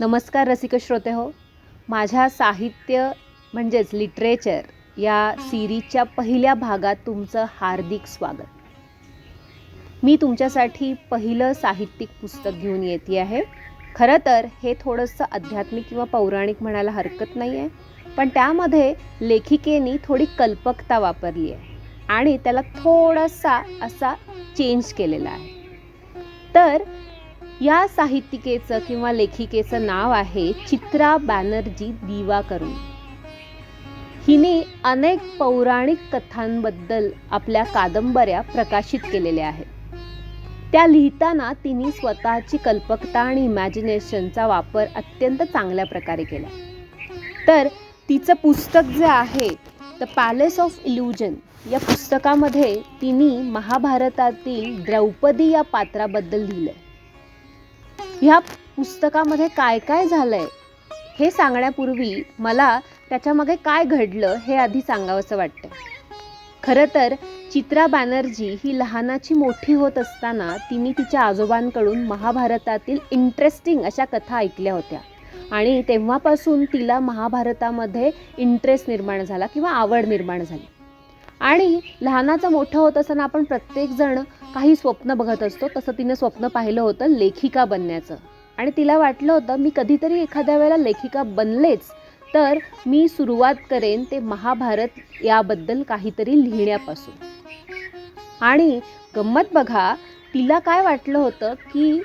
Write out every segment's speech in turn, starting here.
नमस्कार रसिक श्रोते हो. माझ्या साहित्य म्हणजेच लिटरेचर या सिरीजच्या पहिल्या भागात तुमचं हार्दिक स्वागत. मी तुमच्यासाठी पहिलं साहित्यिक पुस्तक घेऊन येते आहे. खरं तर हे थोडंसं आध्यात्मिक किंवा पौराणिक म्हणायला हरकत नाही आहे पण त्यामध्ये लेखिकेनी थोडी कल्पकता वापरली आहे आणि त्याला थोडासा असा चेंज केलेला आहे. तर या साहित्यिकेचं किंवा लेखिकेचं नाव आहे चित्रा बॅनर्जी दिवाकरून. हिने अनेक पौराणिक कथांबद्दल आपल्या कादंबऱ्या प्रकाशित केलेल्या आहेत. त्या लिहिताना तिने स्वतःची कल्पकता आणि इमॅजिनेशनचा वापर अत्यंत चांगल्या प्रकारे केला. तर तिचं पुस्तक जे आहे द पॅलेस ऑफ इल्युजन या पुस्तकामध्ये तिने महाभारतातील द्रौपदी या पात्राबद्दल लिहिलंय. ह्या पुस्तकामध्ये काय काय झालंय हे सांगण्यापूर्वी मला त्याच्यामागे काय घडलं हे आधी सांगावंसं वाटतं खरं तर चित्रा बॅनर्जी ही लहानाची मोठी होत असताना तिने तिच्या आजोबांकडून महाभारतातील इंटरेस्टिंग अशा कथा ऐकल्या होत्या. आणि तेव्हापासून तिला महाभारतामध्ये इंटरेस्ट निर्माण झाला किंवा आवड निर्माण झाली. आणि लहानाचं मोठं होत असताना आपण प्रत्येकजण काही स्वप्न बघत असतो. तसं तिने स्वप्न पाहिलं होतं लेखिका बनण्याचं. आणि तिला वाटलं होतं मी कधीतरी एखाद्या वेळेला लेखिका बनलेच. तर मी सुरुवात करेन ते महाभारत याबद्दल काहीतरी लिहिण्यापासून. आणि गंमत बघा तिला काय वाटलं होतं की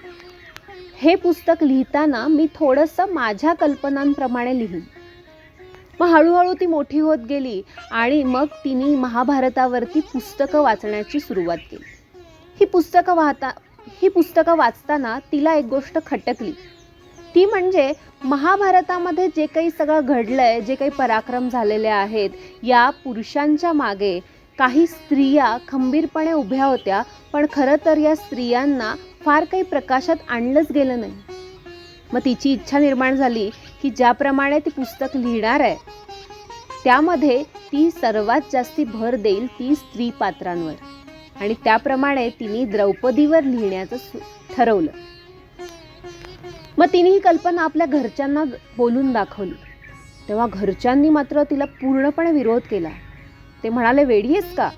हे पुस्तक लिहिताना मी थोडंसं माझ्या कल्पनांप्रमाणे लिहीन. मग हळूहळू ती मोठी होत गेली आणि मग तिने महाभारतावरती पुस्तकं वाचण्याची सुरुवात केली. ही पुस्तकं वाहता ही पुस्तकं वाचताना तिला एक गोष्ट खटकली. ती म्हणजे महाभारतामध्ये जे काही सगळं घडलं आहे जे काही पराक्रम झालेले आहेत या पुरुषांच्या मागे काही स्त्रिया खंबीरपणे उभ्या होत्या पण खरं तर या स्त्रियांना फार काही प्रकाशात आणलंच गेलं नाही. मग तिची इच्छा निर्माण झाली की ज्याप्रमाणे ती पुस्तक लिहिणार आहे त्यामध्ये ती सर्वात जास्ती भर देईल ती स्त्री पात्रांवर. आणि त्याप्रमाणे तिने द्रौपदीवर लिहिण्याचं सु- ठरवलं. मग तिने ही कल्पना आपल्या घरच्यांना बोलून दाखवली. तेव्हा घरच्यांनी मात्र तिला पूर्णपणे विरोध केला. ते म्हणाले वेडी आहेस का?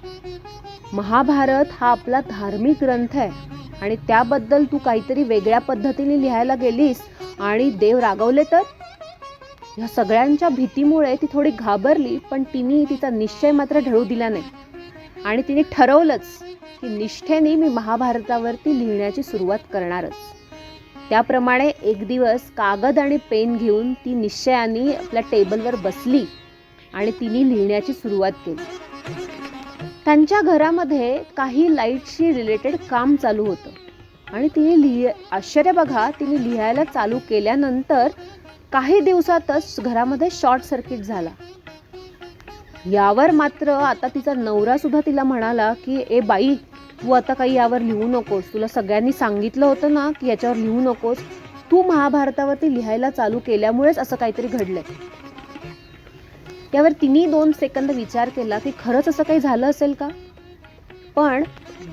महाभारत हा आपला धार्मिक ग्रंथ आहे. आणि त्याबद्दल तू काहीतरी वेगळ्या पद्धतीने लिहायला गेलीस आणि देव रागवले तर? ह्या सगळ्यांच्या भीतीमुळे ती थोडी घाबरली पण तिने तिचा निश्चय मात्र ढळू दिला नाही. आणि तिने ठरवलंच की निष्ठेने मी महाभारतावरती लिहिण्याची सुरुवात करणारच. त्याप्रमाणे एक दिवस कागद आणि पेन घेऊन ती निश्चयाने आपल्या टेबलवर बसली आणि तिने लिहिण्याची सुरुवात केली. त्यांच्या घरामध्ये काही लाईटशी रिलेटेड काम चालू होतं. आणि तिने लिहि आश्चर्य बघा तिने लिहायला चालू केल्यानंतर काही दिवसातच घरामध्ये शॉर्ट सर्किट झाला. यावर मात्र आता तिचा नवरा सुद्धा तिला म्हणाला की ए बाई तू आता काही यावर लिहू नकोस. तुला सगळ्यांनी सांगितलं होतं ना की याच्यावर लिहू नकोस. तू महाभारतावरती लिहायला चालू केल्यामुळेच असं काहीतरी घडलंय. यावर तिने दोन सेकंद विचार केला की खरंच असं काही झालं असेल का? पण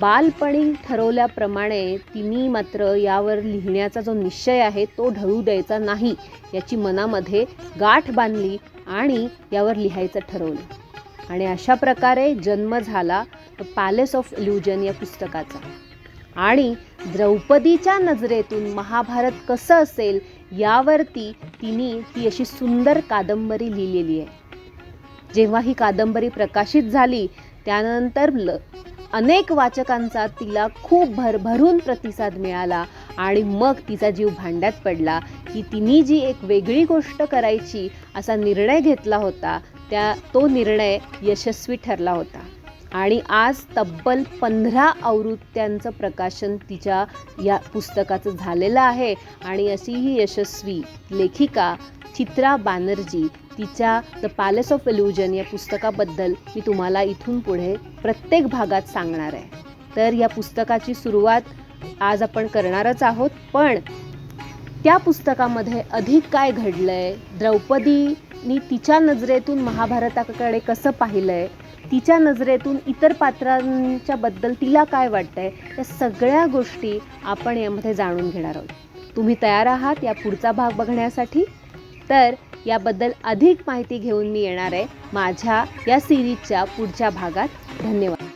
बालपणी ठरवल्याप्रमाणे तिने मात्र यावर लिहिण्याचा जो निश्चय आहे तो ढळू द्यायचा नाही याची मनामध्ये गाठ बांधली आणि यावर लिहायचं ठरवलं. आणि अशा प्रकारे जन्म झाला पॅलेस ऑफ इल्युजन या पुस्तकाचा. आणि द्रौपदीच्या नजरेतून महाभारत कसं असेल यावरती तिने ती अशी सुंदर कादंबरी लिहिलेली आहे. जेव्हा ही कादंबरी प्रकाशित झाली त्यानंतर ल अनेक वाचकांचा तिला खूप भरभरून प्रतिसाद मिळाला आणि मग तिचा जीव भांड्यात पडला की तिने जी एक वेगळी गोष्ट करायची असा निर्णय घेतला होता त्या तो निर्णय यशस्वी ठरला होता. आणि आज तब्बल पंधरा आवृत्त्यांचं प्रकाशन तिच्या या पुस्तकाचं झालेलं आहे आणि अशी ही यशस्वी लेखिका चित्रा बॅनर्जी तिच्या द पॅलेस ऑफ इल्युजन या पुस्तकाबद्दल मी तुम्हाला इथून पुढे प्रत्येक भागात सांगणार आहे. तर या पुस्तकाची सुरुवात आज आपण करणारच आहोत पण त्या पुस्तकामध्ये अधिक काय घडलंय द्रौपदीनी तिच्या नजरेतून महाभारताकडे कसं पाहिलंय तिच्या नजरेतून इतर पात्रांच्या बद्दल तिला काय वाटतंय या सगळ्या गोष्टी आपण यामध्ये जाणून घेणार आहोत. तुम्ही तयार आहात या पुढचा भाग बघण्यासाठी? तर याबद्दल अधिक माहिती घेऊन मी येणार आहे. माझ्या या सिरीजच्या पुढच्या भागात. धन्यवाद.